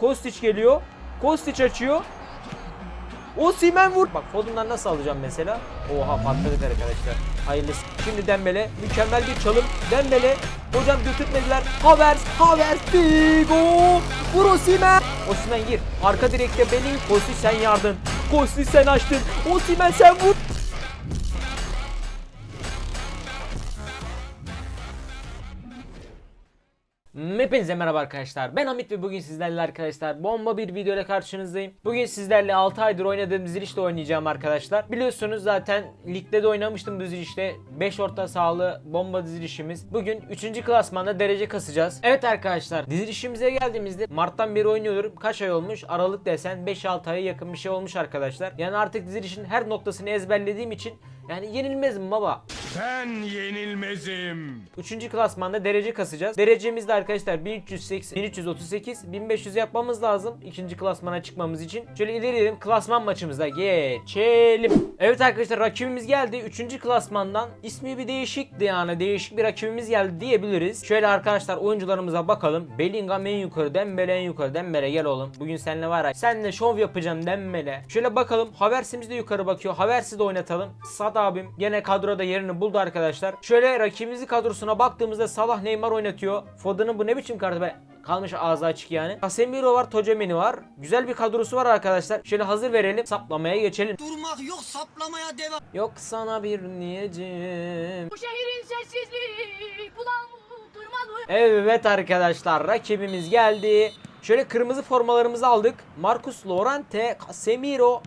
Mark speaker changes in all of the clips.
Speaker 1: Kostić geliyor. Kostić açıyor. Osimhen vur. Bak Foden'dan nasıl alacağım mesela? Oha patladık arkadaşlar. Hayırlısı. Şimdi Dembele mükemmel bir çalım. Dembele hocam götürtmediler. Havertz, Havertz, Figo. Vur Osimhen. Osimhen gir. Arka direkte beni. Kostić sen yardın. Kostić sen açtın. Osimhen sen vur. Hepinize merhaba arkadaşlar. Ben Hamit ve bugün sizlerle arkadaşlar bomba bir video ile karşınızdayım. Bugün sizlerle 6 aydır oynadığım dizilişte oynayacağım arkadaşlar. Biliyorsunuz zaten ligde de oynamıştım bu dizilişte. 5 orta sahalı bomba dizilişimiz. Bugün 3. klasmanda derece kasacağız. Evet arkadaşlar dizilişimize geldiğimizde Mart'tan beri oynuyorum. Kaç ay olmuş? Aralık desen 5-6 aya yakın bir şey olmuş arkadaşlar. Yani artık dizilişin her noktasını ezberlediğim için yani yenilmezim baba.
Speaker 2: Ben yenilmezim.
Speaker 1: Üçüncü klasmanda derece kasacağız. Derecemiz de arkadaşlar 1380, 1338, 1500 yapmamız lazım ikinci klasmana çıkmamız için. Şöyle ilerleyelim klasman maçımıza geçelim. Evet arkadaşlar rakibimiz geldi. Üçüncü klasmandan ismi bir değişikti yani değişik bir rakibimiz geldi diyebiliriz. Şöyle arkadaşlar oyuncularımıza bakalım. Bellingham en yukarı, Dembele en yukarı. Dembele gel oğlum. Bugün seninle var ya. Seninle şov yapacağım Dembele. Şöyle bakalım. Haversimiz de yukarı bakıyor. Haversi'i de oynatalım. Sad abim gene kadroda yerini buldu arkadaşlar. Şöyle rakibimizin kadrosuna baktığımızda Salah Neymar oynatıyor. Foden'ın bu ne biçim kartı be? Kalmış ağzı açık yani. Casemiro var, Tocemeni var. Güzel bir kadrosu var arkadaşlar. Şöyle hazır verelim. Saplamaya geçelim.
Speaker 3: Durmak yok saplamaya devam.
Speaker 1: Yok sana bir niyecim.
Speaker 4: Bu şehrin sessizliği bulandırmalı.
Speaker 1: Evet arkadaşlar rakibimiz geldi. Şöyle kırmızı formalarımızı aldık. Marcus Llorente, Casemiro.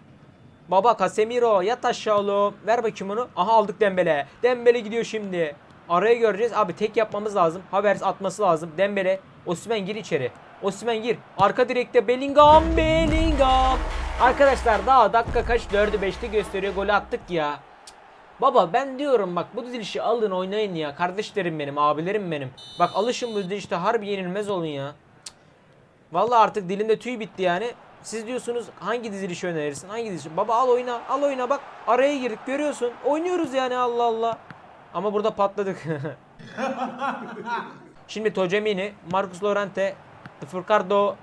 Speaker 1: Baba Casemiro yat aşağı oğlum. Ver bakayım onu. Aha aldık Dembele. Dembele gidiyor şimdi. Araya göreceğiz. Abi tek yapmamız lazım. Havertz atması lazım. Dembele. Osimhen gir içeri. Osimhen gir. Arka direkte Bellingham. Bellingham. Arkadaşlar daha dakika kaç? 4'ü 5'te gösteriyor. Golü attık ya. Baba ben diyorum bak bu dizilişi alın oynayın ya. Kardeşlerim benim, abilerim benim. Bak alışın bu dizilişte harbi yenilmez olun ya. Cık. Vallahi artık dilinde tüy bitti yani. Siz diyorsunuz hangi dizilişi önerirsin? Hangi dizilişi? Baba al oyna, al oyna bak. Araya girdik görüyorsun. Oynuyoruz yani Allah Allah. Ama burada patladık. Şimdi Tocemini, Marcus Llorente, Furcardo,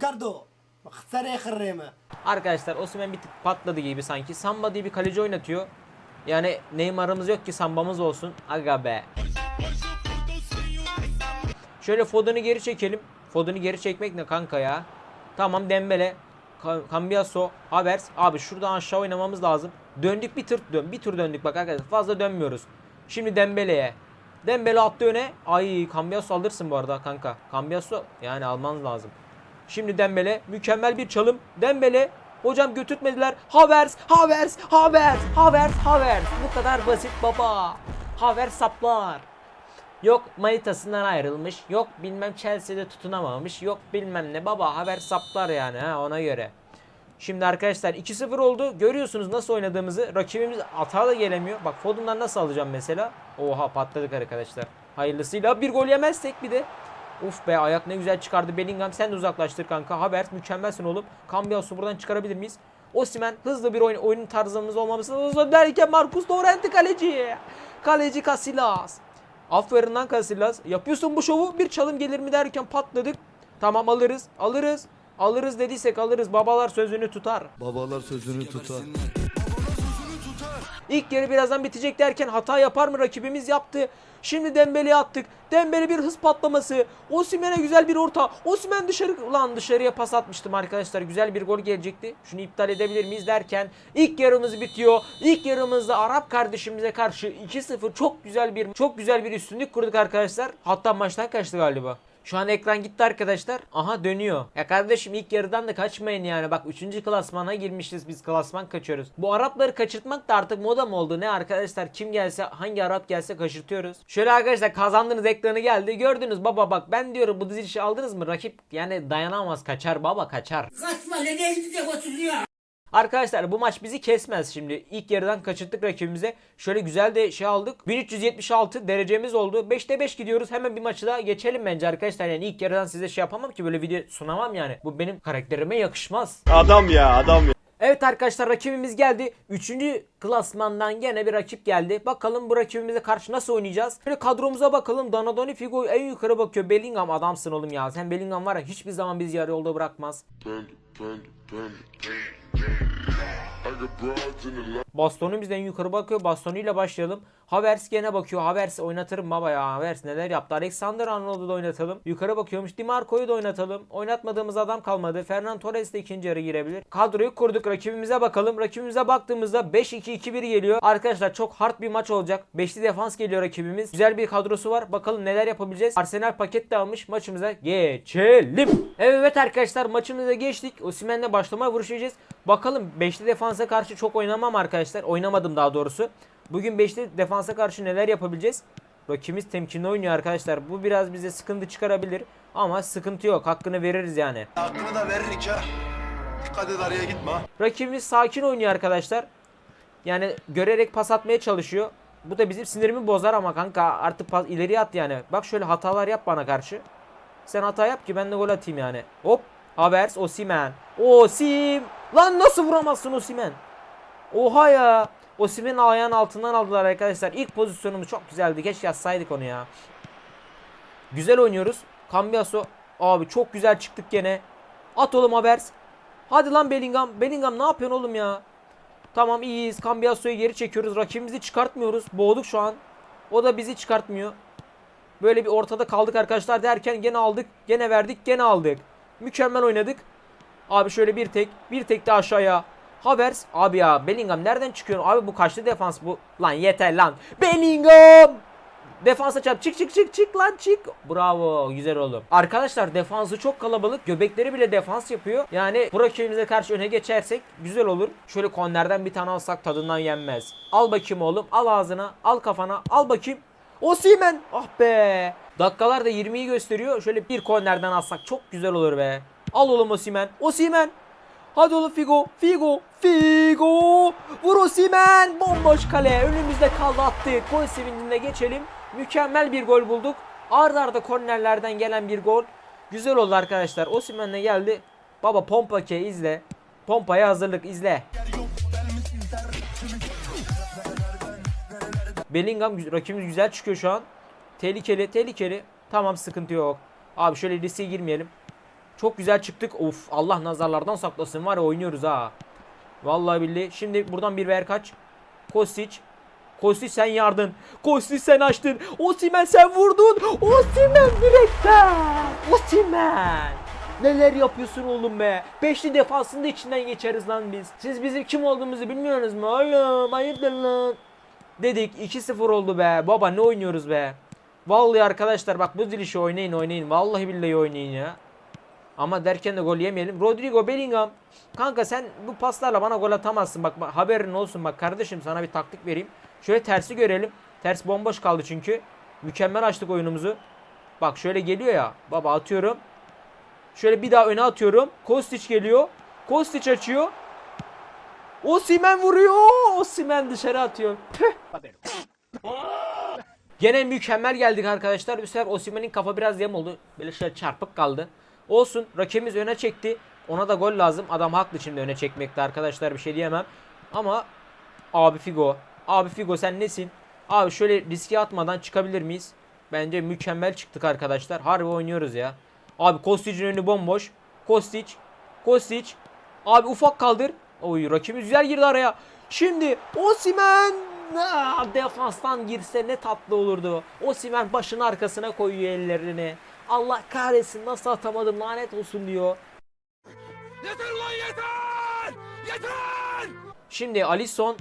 Speaker 3: kardo. Khsare khirreme.
Speaker 1: Arkadaşlar Osimhen bir tık patladı gibi sanki. Samba diye bir kaleci oynatıyor. Yani Neymar'ımız yok ki Samba'mız olsun. Aga be. Şöyle Foden'ı geri çekelim. Foden'ı geri çekmek ne kanka ya? Tamam Dembele. Cambiaso, Havertz. Abi şuradan aşağı oynamamız lazım. Döndük bir tur dön. Bir tur döndük bak arkadaşlar. Fazla dönmüyoruz. Şimdi Dembele'ye. Dembele attı öne. Ay Cambiaso alırsın bu arada kanka. Cambiaso yani almanız lazım. Şimdi Dembele mükemmel bir çalım. Dembele hocam götürtmediler. Havertz, Havertz, Havertz, Havertz, Havertz. Bu kadar basit baba. Havertz saplar. Yok manitasından ayrılmış. Yok bilmem Chelsea'de tutunamamış. Yok bilmem ne baba haber saplar yani ha ona göre. Şimdi arkadaşlar 2-0 oldu. Görüyorsunuz nasıl oynadığımızı. Rakibimiz hata da gelemiyor. Bak Foden'dan nasıl alacağım mesela. Oha patladık arkadaşlar. Hayırlısıyla bir gol yemezsek bir de. Uf be ayak ne güzel çıkardı Bellingham. Sen de uzaklaştır kanka. Havertz mükemmelsin oğlum. Cambiaso buradan çıkarabilir miyiz? Osimhen hızlı bir oyun, oyun tarzımız olmamız lazım derken Marcus Llorente kaleci. Kaleci Casillas. Aferin lan Casillas. Yapıyorsun bu şovu. Bir çalım gelir mi derken patladık. Tamam alırız. Alırız. Alırız dediysek alırız. Babalar sözünü tutar.
Speaker 5: Babalar sözünü tutar.
Speaker 1: İlk yarı birazdan bitecek derken hata yapar mı rakibimiz yaptı. Şimdi Dembele'ye attık. Dembele bir hız patlaması. Osimhen'e güzel bir orta. Osimhen dışarı ulan dışarıya pas atmıştım arkadaşlar. Güzel bir gol gelecekti. Şunu iptal edebilir miyiz derken ilk yarımız bitiyor. İlk yarımızda Arap kardeşimize karşı 2-0 çok güzel bir çok güzel bir üstünlük kurduk arkadaşlar. Hatta maçtan kaçtı galiba. Şu an ekran gitti arkadaşlar. Aha dönüyor. Ya kardeşim ilk yarıdan da kaçmayın yani. Bak 3. klasmana girmişiz biz klasman kaçıyoruz. Bu Arapları kaçırtmak da artık moda mı oldu? Ne arkadaşlar kim gelse hangi Arap gelse kaçırtıyoruz. Şöyle arkadaşlar kazandığınız ekranı geldi. Gördünüz baba bak ben diyorum bu dizilişi aldınız mı? Rakip yani dayanamaz kaçar baba kaçar.
Speaker 3: Kaçma ne elinize götürüyor.
Speaker 1: Arkadaşlar bu maç bizi kesmez şimdi. İlk yarıdan kaçırttık rakibimize. Şöyle güzel de şey aldık. 1376 derecemiz oldu. 5'te 5 gidiyoruz. Hemen bir maçı daha geçelim bence arkadaşlar. Yani ilk yarıdan size şey yapamam ki böyle video sunamam yani. Bu benim karakterime yakışmaz.
Speaker 2: Adam ya adam ya.
Speaker 1: Evet arkadaşlar rakibimiz geldi. Üçüncü klasmandan gene bir rakip geldi. Bakalım bu rakibimize karşı nasıl oynayacağız? Şöyle kadromuza bakalım. Donadoni Figo en yukarı bakıyor. Bellingham adamsın oğlum ya. Sen Bellingham var ya hiçbir zaman bizi yarı yolda bırakmaz.
Speaker 5: Panda, panda, panda. I got broads in the line.
Speaker 1: Bastonu bizden yukarı bakıyor. Bastonuyla başlayalım. Havertz gene bakıyor. Havertz oynatırım baba ya. Havertz neler yaptı. Alexander Arnold'u da oynatalım. Yukarı bakıyormuş. Di Marco'yu da oynatalım. Oynatmadığımız adam kalmadı. Fernan Torres de ikinci yarı girebilir. Kadroyu kurduk. Rakibimize bakalım. Rakibimize baktığımızda 5-2-2-1 geliyor. Arkadaşlar çok hard bir maç olacak. Beşli defans geliyor rakibimiz. Güzel bir kadrosu var. Bakalım neler yapabileceğiz. Arsenal paket de almış. Maçımıza geçelim. Evet arkadaşlar maçımıza geçtik. Osimhen'le başlamaya vuruşacağız. Bakalım beşli defansa karşı çok oynamam arkadaşlar. Oynamadım daha doğrusu. Bugün beşli defansa karşı neler yapabileceğiz? Rakibimiz temkinli oynuyor arkadaşlar. Bu biraz bize sıkıntı çıkarabilir. Ama sıkıntı yok. Hakkını veririz yani.
Speaker 6: Hakkını da veririk ha. Dikkat et araya gitme.
Speaker 1: Rakibimiz sakin oynuyor arkadaşlar. Yani görerek pas atmaya çalışıyor. Bu da bizim sinirimi bozar ama kanka artık pas, ileriye at yani. Bak şöyle hatalar yap bana karşı. Sen hata yap ki ben de gol atayım yani. Hop. Havertz Osimen. Osim. Lan nasıl vuramazsın Osimen? Oha ya. Osimhen'in ayağının altından aldılar arkadaşlar. İlk pozisyonumuz çok güzeldi. Keşke yazsaydık onu ya. Güzel oynuyoruz. Cambiaso. Abi çok güzel çıktık gene. At oğlum Havertz. Hadi lan Bellingham. Bellingham ne yapıyorsun oğlum ya? Tamam iyiyiz. Cambiaso'yu geri çekiyoruz. Rakibimizi çıkartmıyoruz. Boğduk şu an. O da bizi çıkartmıyor. Böyle bir ortada kaldık arkadaşlar derken gene aldık. Gene verdik. Gene aldık. Mükemmel oynadık. Abi şöyle bir tek. Bir tek de aşağıya. Havertz. Abi ya Bellingham nereden çıkıyorsun? Abi bu kaçlı defans bu? Lan yeter lan. Bellingham. Defansa çarp. Çık çık çık çık lan çık. Bravo. Güzel oğlum. Arkadaşlar defansı çok kalabalık. Göbekleri bile defans yapıyor. Yani bu rakibimize karşı öne geçersek güzel olur. Şöyle kornerden bir tane alsak tadından yenmez. Al bakayım oğlum. Al ağzına. Al kafana. Al bakayım. Osimhen. Ah be. Dakikalar da 20'yi gösteriyor. Şöyle bir kornerden alsak çok güzel olur be. Al oğlum Osimhen. Osimhen. Hadi oğlum Figo. Figo. Figo. Vur Osimhen. Bomboş kale. Önümüzde kaldı attık. Gol sevincinde geçelim. Mükemmel bir gol bulduk. Arda arda kornerlerden gelen bir gol. Güzel oldu arkadaşlar. Osimhen de geldi. Baba pompa ke izle. Pompaya hazırlık izle. Bellingham rakibimiz güzel çıkıyor şu an. Tehlikeli, tehlikeli. Tamam sıkıntı yok. Abi şöyle riske girmeyelim. Çok güzel çıktık. Of Allah nazarlardan saklasın var ya oynuyoruz ha. Vallahi billahi. Şimdi buradan bir ver kaç. Kostic. Kostic sen yardın. Kostic sen açtın. Osimhen sen vurdun. Osimhen direkten. Osimhen. Neler yapıyorsun oğlum be? Beşli defansında içinden geçeriz lan biz. Siz bizim kim olduğumuzu bilmiyorsunuz mu? Oğlum ayıptır lan. Dedik 2-0 oldu be. Baba ne oynuyoruz be? Vallahi arkadaşlar bak bu dilişi oynayın oynayın. Vallahi billahi oynayın ya. Ama derken de gol yemeyelim. Rodrigo Bellingham. Kanka sen bu paslarla bana gol atamazsın. Bak, haberin olsun bak kardeşim sana bir taktik vereyim. Şöyle tersi görelim. Ters bomboş kaldı çünkü. Mükemmel açtık oyunumuzu. Bak şöyle geliyor ya. Baba atıyorum. Şöyle bir daha öne atıyorum. Kostic geliyor. Kostic açıyor. Osimhen vuruyor. Osimhen dışarı atıyor. Gene mükemmel geldik arkadaşlar. Bu sefer Osimhen'in kafa biraz yem oldu. Böyle şöyle çarpık kaldı. Olsun. Rakibimiz öne çekti. Ona da gol lazım. Adam haklı şimdi öne çekmekte arkadaşlar bir şey diyemem. Ama abi Figo. Abi Figo sen nesin? Abi şöyle riske atmadan çıkabilir miyiz? Bence mükemmel çıktık arkadaşlar. Harbi oynuyoruz ya. Abi Kostic'in önü bomboş. Kostic. Kostic. Abi ufak kaldır. Oy rakibimiz güzel girdi araya. Şimdi Osimhen Aa, defanstan girse ne tatlı olurdu. Osimhen başın arkasına koyuyor ellerini. Allah kahretsin nasıl atamadım lanet olsun diyor.
Speaker 2: Yeter lan yeter! Yeter!
Speaker 1: Şimdi Alisson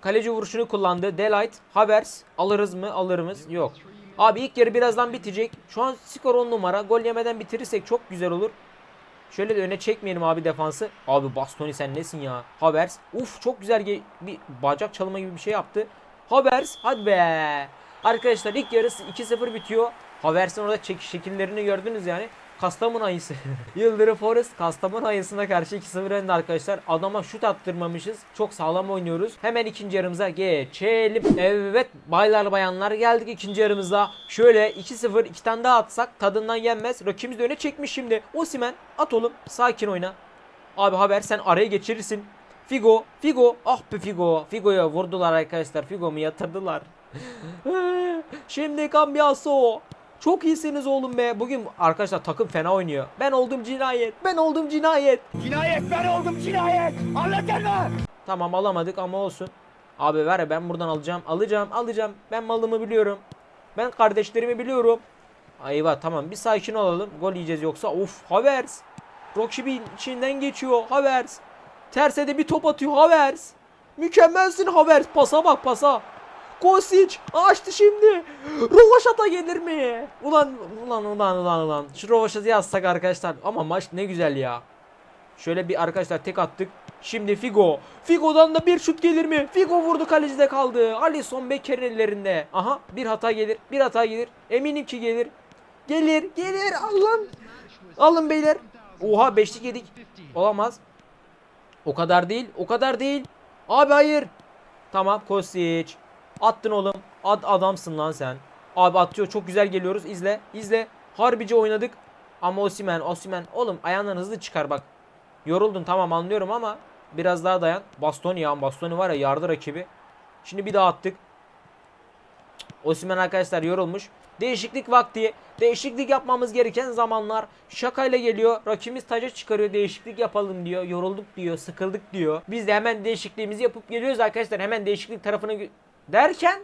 Speaker 1: kaleci vuruşunu kullandı. Delight, Havertz alırız mı? Alırımız. Yok. Abi ilk yarı birazdan bitecek. Şu an skor 10 numara. Gol yemeden bitirirsek çok güzel olur. Şöyle de öne çekmeyelim abi defansı. Abi Bastoni sen nesin ya? Havertz. Uf çok güzel bir bacak çalma gibi bir şey yaptı. Havertz hadi be. Arkadaşlar ilk yarısı 2-0 bitiyor. Havertz'in orada çekiş şekillerini gördünüz yani. Kastamonu ayısı. Yıldırım Forest Kastamonu ayısına karşı 2-0 önde arkadaşlar. Adama şut attırmamışız. Çok sağlam oynuyoruz. Hemen ikinci yarımıza geçelim. Evet baylar bayanlar geldik ikinci yarımıza. Şöyle 2-0 iki tane daha atsak tadından yenmez. Rakibimiz de öne çekmiş şimdi. Osimen at oğlum sakin oyna. Abi haber sen araya geçirirsin. Figo, Figo. Ah be Figo. Figo'ya vurdular arkadaşlar. Figo'mu yatırdılar. Şimdi Cambiaso. Çok iyisiniz oğlum be. Bugün arkadaşlar takım fena oynuyor. Ben oldum cinayet. Ben oldum cinayet.
Speaker 2: Cinayet ben oldum cinayet. Anlatır mı?
Speaker 1: Tamam alamadık ama olsun. Abi ver ya ben buradan alacağım. Alacağım alacağım. Ben malımı biliyorum. Ben kardeşlerimi biliyorum. Ayva tamam bir sakin olalım. Gol yiyeceğiz yoksa. Of Havers. Rakibin içinden geçiyor. Havers. Terse de bir top atıyor Havers. Mükemmelsin Havers. Pasa bak pasa. Kosic açtı şimdi. Rovaşata gelir mi? Ulan ulan ulan ulan ulan. Şu Rovaşat'ı yazsak arkadaşlar. Ama maç ne güzel ya. Şöyle bir arkadaşlar tek attık. Şimdi Figo. Figo'dan da bir şut gelir mi? Figo vurdu kalecide kaldı. Alisson Becker'in ellerinde. Aha bir hata gelir. Bir hata gelir. Eminim ki gelir. Gelir. Gelir. Alın. Alın beyler. Oha beşlik yedik. Olamaz. O kadar değil. O kadar değil. Abi hayır. Tamam Kosic. Attın oğlum. Ad adamsın lan sen. Abi atıyor. Çok güzel geliyoruz. İzle. İzle. Harbici oynadık. Ama Osimen, Osimen. Oğlum ayağından hızlı çıkar bak. Yoruldun tamam anlıyorum ama biraz daha dayan. Bastoni ya Bastoni var ya yardı rakibi. Şimdi bir daha attık. Osimen arkadaşlar yorulmuş. Değişiklik vakti. Değişiklik yapmamız gereken zamanlar. Şakayla geliyor. Rakibimiz taca çıkarıyor. Değişiklik yapalım diyor. Yorulduk diyor. Sıkıldık diyor. Biz de hemen değişikliğimizi yapıp geliyoruz arkadaşlar. Hemen değişiklik tarafına derken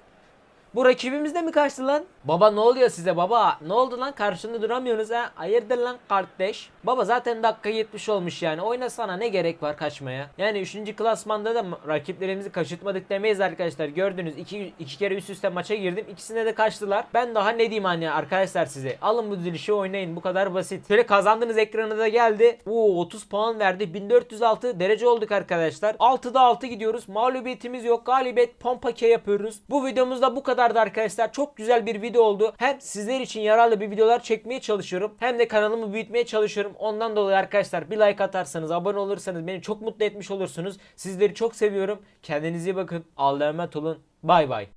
Speaker 1: bu rakibimiz de mi kaçtı lan? Baba ne oluyor size baba? Ne oldu lan? Karşında duramıyorsunuz ha? Hayırdır lan kardeş? Baba zaten dakika 70 olmuş yani. Oynasana ne gerek var kaçmaya? Yani 3. klasmanda da rakiplerimizi kaçırtmadık demeyiz arkadaşlar. Gördünüz iki, iki kere üst üste maça girdim. İkisine de kaçtılar. Ben daha ne diyeyim hani arkadaşlar size. Alın bu dizilişi oynayın. Bu kadar basit. Şöyle kazandığınız ekranı da geldi. Oo 30 puan verdi. 1406 derece olduk arkadaşlar. 6'da 6 gidiyoruz. Mağlubiyetimiz yok. Galibiyet pompake yapıyoruz. Bu videomuzda bu kadardı arkadaşlar. Çok güzel bir video oldu. Hem sizler için yararlı bir videolar çekmeye çalışıyorum. Hem de kanalımı büyütmeye çalışıyorum. Ondan dolayı arkadaşlar bir like atarsanız, abone olursanız beni çok mutlu etmiş olursunuz. Sizleri çok seviyorum. Kendinize iyi bakın. Allah'a emanet olun. Bay bay.